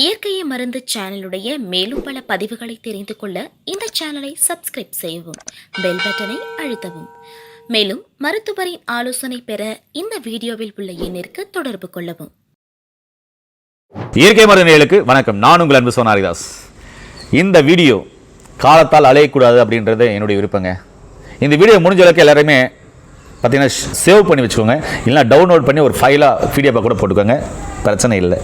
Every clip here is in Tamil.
இயற்கையை மருந்து சேனலுடைய மேலும் பல பதிவுகளை தெரிந்து கொள்ள இந்த சேனலை சப்ஸ்கிரைப் செய்யவும் பெல் பட்டனை அழுத்தவும். மேலும் மருத்துவரின் ஆலோசனை பெற இந்த வீடியோவில் உள்ள எண்ணிற்கு தொடர்பு கொள்ளவும். இயற்கை மருந்துகளுக்கு வணக்கம். நான் உங்கள் அன்பு சோனாரிதாஸ். இந்த வீடியோ காலத்தால் அலையக்கூடாது அப்படின்றது என்னுடைய விருப்பங்க. இந்த வீடியோ முடிஞ்ச அளவுக்கு எல்லாருமே பார்த்தீங்கன்னா சேவ் பண்ணி வச்சுக்கோங்க. இல்லைனா டவுன்லோட் பண்ணி ஒரு ஃபைலாக பிடிஎஃபாக கூட போட்டுக்கோங்க. பிரச்சனை இல்லை.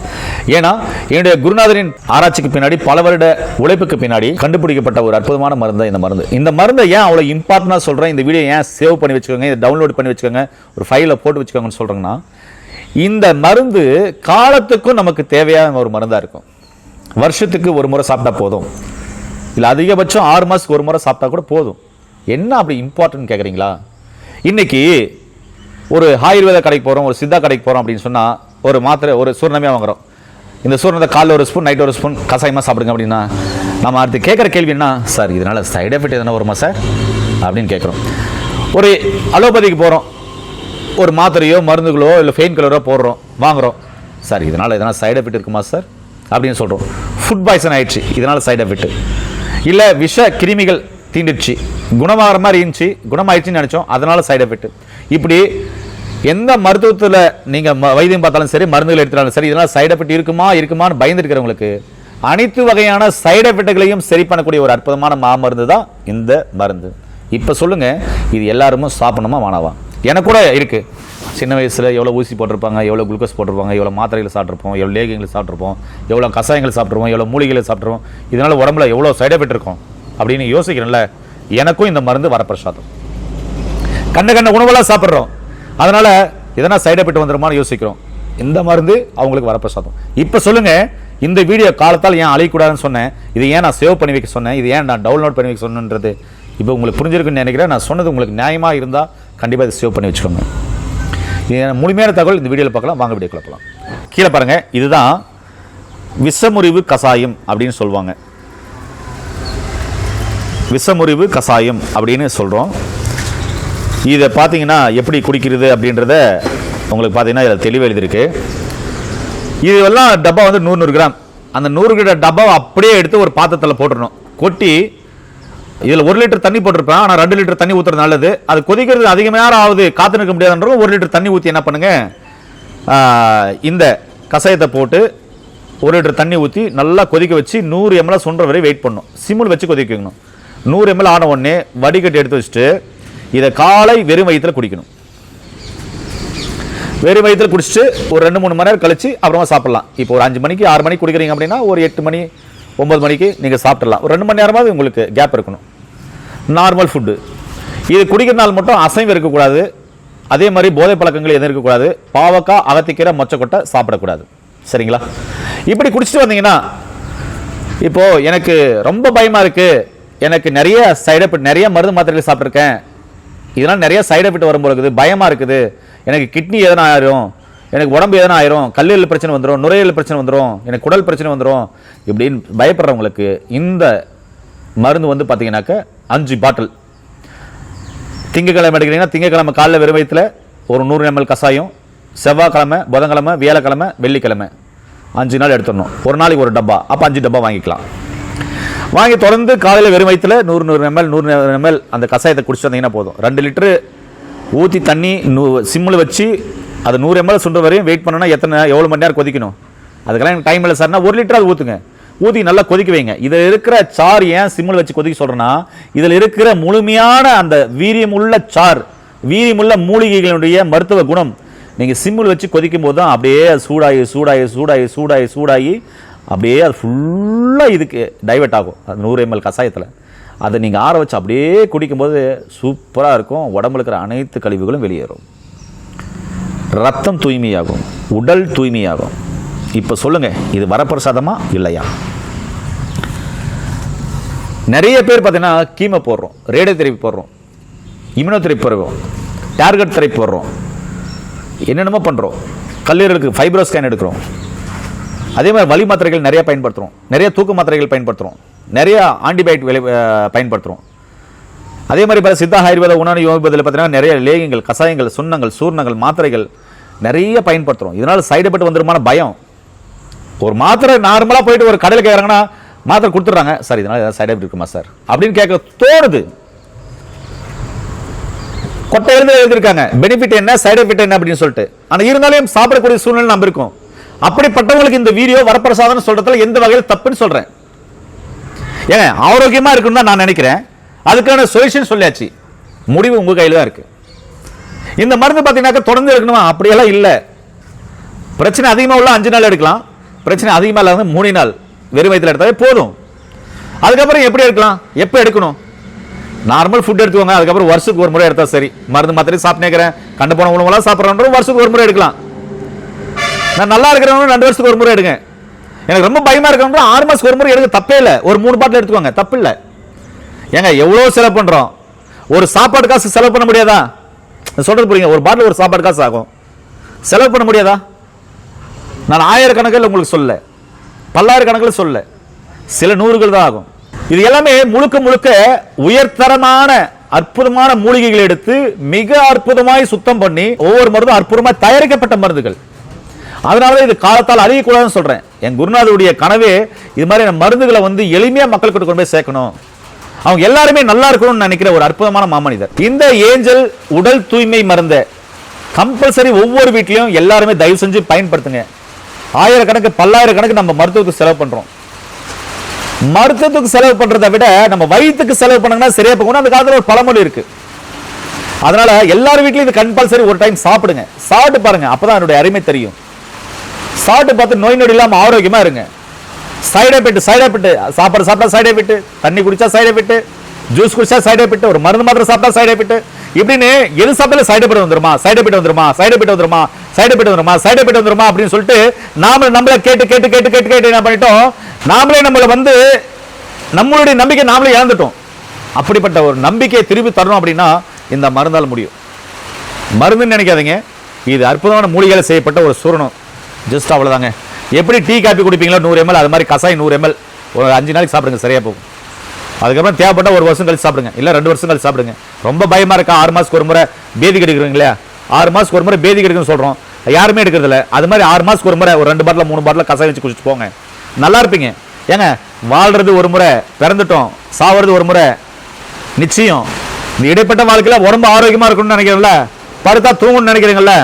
ஏன்னா என்னுடைய குருநாதரின் ஆராய்ச்சிக்கு பின்னாடி பல வருட உழைப்புக்கு பின்னாடி கண்டுபிடிக்கப்பட்ட ஒரு அற்புதமான மருந்து இந்த மருந்து. இந்த மருந்தை ஏன் அவ்வளோ இம்பார்ட்டண்டாக சொல்கிறேன் இந்த வீடியோ ஏன் சேவ் பண்ணி வச்சுக்கோங்க? இதை டவுன்லோட் பண்ணி வச்சுக்கோங்க. ஒரு ஃபைலில் போட்டு வச்சுக்கோங்கன்னு சொல்கிறேங்கன்னா இந்த மருந்து காலத்துக்கும் நமக்கு தேவையான ஒரு மருந்தாக இருக்கும். வருஷத்துக்கு ஒரு முறை சாப்பிட்டா போதும். இல்லை அதிகபட்சம் ஆறு மாதத்துக்கு ஒரு முறை சாப்பிட்டா கூட போதும். என்ன அப்படி இம்பார்ட்டன்ட் கேட்குறீங்களா இன்னைக்கு ஒரு ஆயுர்வேத கடைக்கு போகிறோம் ஒரு சித்தா கடைக்கு போகிறோம் அப்படின்னு சொன்னால் ஒரு மாத்திரை ஒரு சூர்ணமே வாங்குறோம். இந்த சூர்ணத்தை காலைல ஒரு ஸ்பூன் நைட் ஒரு ஸ்பூன் கசாயமாக சாப்பிடுங்க அப்படின்னா நம்ம அடுத்து கேட்குற கேள்வி என்ன? சார் இதனால் சைட் எஃபெக்ட் எதனா வருமா சார்? அப்படின்னு கேட்குறோம் ஒரு அலோபதிக்கு போகிறோம் ஒரு மாத்திரையோ மருந்துகளோ இல்லை ஃபெயின் கலரோ போடுறோம் வாங்குகிறோம் சார் இதனால் எதனா சைடு எஃபெக்ட் இருக்குமா சார்? அப்படின்னு சொல்கிறோம் ஃபுட் பாய்சன் ஆயிடுச்சு. இதனால் சைடு எஃபெக்ட் இல்லை விஷ கிருமிகள் தீண்டிடுச்சு குணமாகிற மாதிரி இருந்துச்சு குணமாயிடுச்சுன்னு நினச்சோம். அதனால் சைடு எஃபெக்ட் இப்படி எந்த மருத்துவத்தில் நீங்கள் வைத்தியம் பார்த்தாலும் சரி மருந்துகள் எடுத்தாலும் சரி இதனால் சைடு எஃபெக்ட் இருக்குமா இருக்குமான்னு பயந்துருக்கிறவங்களுக்கு அனைத்து வகையான சைடு எஃபெக்ட்களையும் சரி பண்ணக்கூடிய ஒரு அற்புதமான மாமருந்து தான் இந்த மருந்து. இப்போ சொல்லுங்கள் இது எல்லாருமே சாப்பிடணுமா வேணாவா? எனக்கு கூட இருக்குது சின்ன வயசில் எவ்வளோ ஊசி போட்டிருப்பாங்க எவ்வளோ குளுக்கோஸ் போட்டிருப்பாங்க எவ்வளோ மாத்திரைகள் சாப்பிட்ருப்போம் எவ்வளோ லேகியங்கள் சாப்பிட்ருப்போம் எவ்வளோ கஷாயங்கள் சாப்பிட்ருப்போம் எவ்வளோ மூலிகைகளை சாப்பிட்ருவோம் இதனால் உடம்புல எவ்வளோ சைடு எஃபெக்ட் இருக்கும் அப்படின்னு யோசிக்கிறேன்ல. எனக்கும் இந்த மருந்து வரப்பிரசாதம். கண்ட கண்ட உணவெல்லாம் சாப்பிட்றோம். அதனால் எதனா சைடு எஃபெக்ட் வந்துடுமான்னு யோசிக்கிறோம். இந்த மருந்து அவங்களுக்கு வரப்பிரசாதம். இப்போ சொல்லுங்கள் இந்த வீடியோ காலத்தால் ஏன் அழியக்கூடாதுன்னு சொன்னேன். இது ஏன் நான் சேவ் பண்ணி வைக்க சொன்னேன்? இது ஏன் நான் டவுன்லோட் பண்ணி வைக்க சொன்னேன்றது? இப்போ உங்களுக்கு புரிஞ்சிருக்குன்னு நினைக்கிறேன். நான் சொன்னது உங்களுக்கு நியாயமாக இருந்தால் கண்டிப்பாக இதை சேவ் பண்ணி வச்சுக்கோங்க. இது முழுமையான தகவல் இந்த வீடியோவில் பார்க்கலாம். வாங்க வீடியோ பார்க்கலாம் கீழே பாருங்கள் இதுதான் விஷமுறிவு கசாயம் அப்படின்னு சொல்லுவாங்க. விஷமுறிவு கசாயம் அப்படின்னு சொல்கிறோம் இதை பார்த்தீங்கன்னா எப்படி குடிக்கிறது அப்படின்றத உங்களுக்கு பார்த்தீங்கன்னா இதில் தெளிவு எழுதியிருக்கு. இது எல்லாம் டப்பா வந்து நூறு நூறு கிராம். அந்த நூறு கிராம் டப்பாவை அப்படியே எடுத்து ஒரு பாத்திரத்தில் போட்டுடணும். கொட்டி இதில் ஒரு லிட்டர் தண்ணி போட்டிருப்பேன். ஆனால் ரெண்டு லிட்டர் தண்ணி ஊற்றுறது நல்லது. அது கொதிக்கிறது அதிக நேரம் ஆகுது. காத்து நிற்க முடியாதுன்றவங்க ஒரு லிட்டர் தண்ணி ஊற்றி என்ன பண்ணுங்க? இந்த கஷாயத்தை போட்டு ஒரு லிட்டர் தண்ணி ஊற்றி நல்லா கொதிக்க வச்சு நூறு எம்எல் சுன்ற வரை வெயிட் பண்ணணும். சிம்மில் வச்சு கொதிக்க வைக்கணும். நூறு எம்எல் ஆன உடனே வடிகட்டி எடுத்து வச்சுட்டு இதை காலை வெறும் வயிற்றில் குடிக்கணும். வெறும் வயிற்றில் குடிச்சிட்டு ஒரு ரெண்டு மூணு மணி நேரம் கழிச்சு அப்புறமா சாப்பிடலாம். இப்போ ஒரு அஞ்சு மணிக்கு ஆறு மணிக்கு குடிக்கிறீங்க அப்படின்னா ஒரு எட்டு மணி ஒம்பது மணிக்கு நீங்கள் சாப்பிடலாம் ஒரு ரெண்டு மணி நேரமாவது உங்களுக்கு கேப் இருக்கணும். நார்மல் ஃபுட்டு இது குடிக்கிறனால மட்டும் அசைவு இருக்கக்கூடாது. அதே மாதிரி போதை பழக்கங்கள் எதுவும் இருக்கக்கூடாது. பாவக்காய் அகத்திக்கீரை மொச்சக்கொட்டை சாப்பிடக்கூடாது. சரிங்களா? இப்படி குடிச்சிட்டு வந்தீங்கன்னா இப்போ எனக்கு ரொம்ப பயமாக இருக்குது எனக்கு நிறைய சைடு எஃபெக்ட் நிறைய மருந்து மாத்திரைகள் சாப்பிட்ருக்கேன் இதெல்லாம் நிறைய சைடு எஃபெக்ட் வரும்போது இருக்குது. இருக்குது. எனக்கு கிட்னி எதனா ஆயிரும் எனக்கு உடம்பு எதனா ஆயிரும் கல்லீரல் பிரச்சனை வந்துடும் நுரையீரல் பிரச்சனை வந்துடும் எனக்கு குடல் பிரச்சனை வந்துடும் இப்படின்னு பயப்படுறவங்களுக்கு இந்த மருந்து வந்து பார்த்தீங்கன்னாக்க அஞ்சு பாட்டில் திங்கக்கிழமை எடுக்கிறீங்கன்னா திங்கக்கிழமை காலைல வெறும் வயிற்றுல ஒரு நூறு எம்எல் கஷாயம் செவ்வாய்க்கிழமை புதன்கிழமை வியாழக்கிழமை வெள்ளிக்கிழமை. அஞ்சு நாள் எடுத்துடணும். ஒரு நாளைக்கு ஒரு டப்பா. அப்போ அஞ்சு டப்பா வாங்கிக்கலாம். வாங்கி தொடர்ந்து காலையில் வெறும் வயித்துல நூறு நூறு எம்எல் நூறு நூறு எம்எல் அந்த கஷாயத்தை குடிச்சு வந்தீங்கன்னா போதும். ரெண்டு லிட்டரு ஊற்றி தண்ணி நூ சிம்மில் வச்சு அது நூறு எம்எல் சுண்ட வரையும் வெயிட் பண்ணணும்னா எத்தனை எவ்வளோ மணி நேரம் கொதிக்கணும்? அதுக்கெல்லாம் எனக்கு டைம் இல்லை சார்னா ஒரு லிட்டர் அது ஊற்றுங்க ஊற்றி நல்லா கொதிக்க வைங்க. இதில் இருக்கிற சார் ஏன் சிம்மில் வச்சு கொதிக்க சொல்கிறேன்னா இதில் இருக்கிற முழுமையான அந்த வீரியமுள்ள சார் வீரியமுள்ள மூலிகைகளுடைய மருத்துவ குணம் நீங்கள் சிம்மில் வச்சு கொதிக்கும் போது தான் அப்படியே சூடாகி சூடாகி சூடாகி சூடாகி சூடாகி அப்படியே அது ஃபுல்லாக இதுக்கு டைவெர்ட் ஆகும். அது நூறு எம்எல் கஷாயத்தில். அதை நீங்கள் ஆற வச்சு அப்படியே குடிக்கும்போது சூப்பராக இருக்கும். உடம்புல இருக்கிற அனைத்து கழிவுகளும் வெளியேறும். ரத்தம் தூய்மையாகும். உடல் தூய்மையாகும். இப்போ சொல்லுங்கள் இது வரப்பிரசாதமா இல்லையா? நிறைய பேர் பார்த்தீங்கன்னா கீமை போடுறோம் ரேடியோ தெரப்பி போடுறோம் இம்யூனோ தெரப்பி போடுறோம் டார்கெட் தெரப்பி போடுறோம். என்னென்னமோ பண்ணுறோம் கல்லீரலுக்கு ஃபைப்ரோ ஸ்கேன் எடுக்கிறோம். அதே மாதிரி வலி மாத்திரைகள் நிறைய பயன்படுத்துகிறோம் நிறைய தூக்க மாத்திரைகள் பயன்படுத்துகிறோம் நிறைய ஆன்டிபயோட்டிக் விலை பயன்படுத்துகிறோம் அதே மாதிரி இப்போ சித்தா ஆயுர்வேத உணவு யோகிப்பதில் பார்த்தீங்கன்னா நிறைய லேகங்கள் கசாயங்கள் சுண்ணங்கள் சூர்ணங்கள் மாத்திரைகள் நிறைய பயன்படுத்துகிறோம் இதனால் சைடு எஃபெக்ட் வந்துருமான பயம். ஒரு மாத்திரை நார்மலாக போயிட்டு ஒரு கடையில் கேட்குறாங்கன்னா மாத்திரை கொடுத்துட்றாங்க. சார் இதனால் ஏதாவது சைடு எஃபெக்ட் இருக்குமா சார்? அப்படின்னு கேட்க தோணுது. கொட்டை எழுந்து எழுதியிருக்காங்க. பெனிஃபிட் என்ன? சைடு எஃபெக்ட் என்ன? அப்படின்னு சொல்லிட்டு. ஆனால் இருந்தாலும் சாப்பிடக்கூடிய சூழ்நிலை நம்ம இருக்கும். அப்படிப்பட்டவங்களுக்கு இந்த வீடியோ வரப்பிரசாதம் சொல்றதுல எந்த வகையில் தப்புன்னு சொல்றேன். ஏங்க ஆரோக்கியமா இருக்குன்னு தான் நான் நினைக்கிறேன். அதுக்கான சொல்யூஷன் சொல்லியாச்சு. முடிவு உங்க கையில் தான் இருக்கு. இந்த மருந்து பார்த்தீங்கன்னாக்கா தொடர்ந்து எடுக்கணுமா? அப்படியெல்லாம் இல்லை. பிரச்சனை அதிகமாக உள்ள அஞ்சு நாள் எடுக்கலாம். பிரச்சனை அதிகமாக இல்லாத மூணு நாள் வெறும் வயதில் எடுத்தாலே போதும். அதுக்கப்புறம் எப்படி எடுக்கலாம்? எப்போ எடுக்கணும்? நார்மல் ஃபுட் எடுத்துக்கோங்க. அதுக்கப்புறம் வருஷத்துக்கு ஒரு முறை எடுத்தால் சரி. மருந்து மாத்திரை சாப்பிட்டேங்கிறேன் கண்டு போன உணவுலாம் சாப்பிட்றோம் வருஷத்துக்கு ஒரு முறை எடுக்கலாம். நான் நல்லா இருக்கிறவங்க ரெண்டு வருஷத்துக்கு ஒரு முறை எடுங்க. எனக்கு ரொம்ப பயமா இருக்கிறவங்க ஆறு மாசத்துக்கு ஒரு முறை எடுக்க தப்பே இல்லை. ஒரு மூணு பாட்டில் எடுத்துக்கோங்க. தப்பு இல்லை. ஏங்க எவ்வளோ செலவு பண்ணுறோம் ஒரு சாப்பாடு காசு செலவு பண்ண முடியாதா? சொல்கிறது சொல்றது புரியுங்க. ஒரு பாட்டில் ஒரு சாப்பாடு காசு ஆகும். செலவு பண்ண முடியாதா? நான் ஆயிரக்கணக்கில் உங்களுக்கு சொல்ல பல்லாயிரக்கணக்கில் சொல்ல சில நூறுகள் தான் ஆகும். இது எல்லாமே முழுக்க முழுக்க உயர்தரமான அற்புதமான மூலிகைகள் எடுத்து மிக அற்புதமாய் சுத்தம் பண்ணி ஒவ்வொரு மருந்தும் அற்புதமாய் தயாரிக்கப்பட்ட மருந்துகள். அதனால இது காலத்தால் அறியக்கூடாதுன்னு சொல்றேன். என் குருநாதருடைய கனவே இது மாதிரி மருந்துகளை வந்து எளிமையா மக்களுக்கு கொண்டு போய் சேர்க்கணும். அவங்க எல்லாருமே நல்லா இருக்கணும்னு நினைக்கிற ஒரு அற்புதமான மாமனிதர். இந்த ஏஞ்சல் உடல் தூய்மை மருந்தை கம்பல்சரி ஒவ்வொரு வீட்லையும் எல்லாருமே தயவு செஞ்சு பயன்படுத்துங்க. ஆயிரக்கணக்கு பல்லாயிரக்கணக்கு நம்ம மருத்துவத்துக்கு செலவு பண்றோம். மருத்துவத்துக்கு செலவு பண்றதை விட நம்ம வயிற்றுக்கு செலவு பண்ணுங்கன்னா சரியா போகணும் அந்த காலத்தில் ஒரு பழமொழி இருக்கு. அதனால எல்லார் வீட்லையும் இது கம்பல்சரி ஒரு டைம் சாப்பிடுங்க. சாப்பிட்டு பாருங்க. அப்பதான் என்னுடைய அருமை தெரியும். சாப்பிட்டு பார்த்து நோய் நொடி இல்லாமல் ஆரோக்கியமாக இருங்க. சைட் எஃபெக்ட் சைடு எஃபெக்ட் சாப்பாடு சாப்பிட்டா சைட் எஃபெக்ட் தண்ணி குடிச்சா சைட் எஃபெக்ட் ஜூஸ் குடிச்சா சைட் எஃபெக்ட் ஒரு மருந்து மாத்திரை சாப்பிட்டா சைட் எஃபெக்ட் இப்படின்னு எது சாப்பிட்டாலும் சைடு எஃபெக்ட் வந்துருமா? சைடு எஃபெக்ட் வந்துருமா? சைடு எஃபெக்ட் வந்துருமா? சைடு எஃபெக்ட் வந்துருமா? சைடு எஃபெக்ட் வந்துருமா? அப்படின்னு சொல்லிட்டு நாம நம்மள கேட்டு கேட்டு கேட்டு கேட்டு கேட்டு என்ன பண்ணிட்டோம்? நாமளே நம்மளை வந்து நம்மளுடைய நம்பிக்கை நாமளே இழந்துட்டோம். அப்படிப்பட்ட ஒரு நம்பிக்கையை திருப்பி தரணும் அப்படின்னா இந்த மருந்தால் முடியும். மருந்துன்னு நினைக்காதீங்க. இது அற்புதமான மூலிகையில் செய்யப்பட்ட ஒரு சூரணம். ஜஸ்ட் அவ்வளோதாங்க எப்படி டீ காப்பி குடிப்பீங்களோ நூறு எம்எல் அது மாதிரி கசாயம் நூறு எம்எல் ஒரு அஞ்சு நாளைக்கு சாப்பிடுங்க சரியாக போகும். அதுக்கப்புறம் தேவைப்பட்ட ஒரு வருஷம் கழிச்சு சாப்பிடுங்க. இல்லை ரெண்டு வருஷம் கழிச்சு சாப்பிடுங்க. ரொம்ப பயமாக இருக்கா? ஆறு மாதத்துக்கு ஒரு முறை பேதி கிடைக்கிறீங்க இல்லையா? ஆறு மாதத்துக்கு ஒரு முறை பேதி கெடுக்குன்னு சொல்கிறோம் யாருமே எடுக்கிறதில்ல அது மாதிரி ஆறு மாதத்துக்கு ஒரு முறை ஒரு ரெண்டு பாட்டில் மூணு பாட்டில் கசாயம் வச்சு குடிச்சிட்டு போங்க. நல்லா இருப்பீங்க. ஏங்க வாழ்கிறது ஒரு முறை பிறந்துட்டோம். சாவது ஒரு முறை நிச்சயம். இந்த இடைப்பட்ட வாழ்க்கையில் உடம்பு ஆரோக்கியமாக இருக்கணும்னு நினைக்கிறீங்களா படுத்தா தூங்கணும்னு நினைக்கிறீங்களா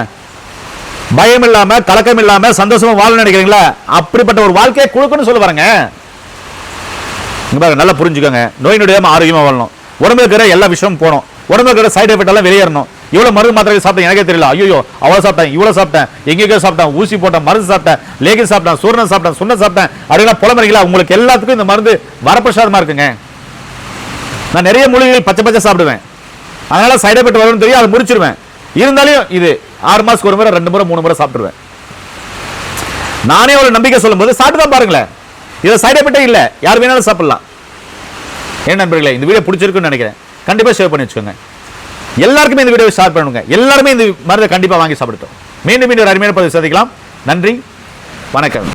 பயம் இல்லாம கலக்கம் இல்லாம சந்தோஷமா வாழ நினைக்கிறீங்களா? அப்படிப்பட்ட ஒரு வாழ்க்கையை கொடுக்கணும்னு சொல்ல வரங்க பாருங்க நல்லா புரிஞ்சுக்கோங்க. நோய் நொடியாம ஆரோக்கியமா வாழணும். உடம்புல இருக்கிற எல்லா விஷயமும் போகணும். உடம்பு இருக்கிற சைடு எஃபெக்ட் எல்லாம் வெளியேறணும். இவ்வளவு மருந்து மாத்திரை சாப்பிட்டேன் எனக்கே தெரியல. ஐயோ அவ்வளவு சாப்பிட்டேன் இவ்வளவு சாப்பிட்டேன் எங்கேயோ சாப்பிட்டேன் ஊசி போட்டேன் மருந்து சாப்பிட்டேன் லேகி சாப்பிட்டேன் சூரணம் சாப்பிட்டேன் சுண்ண சாப்பிட்டேன் அப்படின்னா புலமறிங்களா உங்களுக்கு எல்லாத்துக்கும் இந்த மருந்து வரப்பிரசாதமா இருக்குங்க. நான் நிறைய மூலிகைகள் பச்சை பச்சை சாப்பிடுவேன். அதனால சைடு எஃபெக்ட் வரும்னு தெரியும் அதை முடிச்சிருவேன். இருந்தாலும் இது ஆறு மாதத்துக்கு ஒரு முறை ரெண்டு முறை மூணு முறை சாப்பிட்டுருவேன். நானே ஒரு நம்பிக்கை சொல்லும்போது சாப்பிட்டு தான் பாருங்களேன். இது சைட் எஃபெக்டே இல்லை. யார் வேணாலும் சாப்பிடலாம். ஏன் நண்பர்களே இந்த வீடியோ பிடிச்சிருக்குன்னு நினைக்கிறேன். கண்டிப்பாக ஷேர் பண்ணி வச்சுக்கோங்க. எல்லாருக்குமே இந்த வீடியோ ஷேர் பண்ணுங்க. எல்லாருமே இந்த மருந்தை கண்டிப்பாக வாங்கி சாப்பிடட்டும். மீண்டும் மீண்டும் ஒரு அருமையான பதிவு சந்திக்கலாம். நன்றி. வணக்கம்.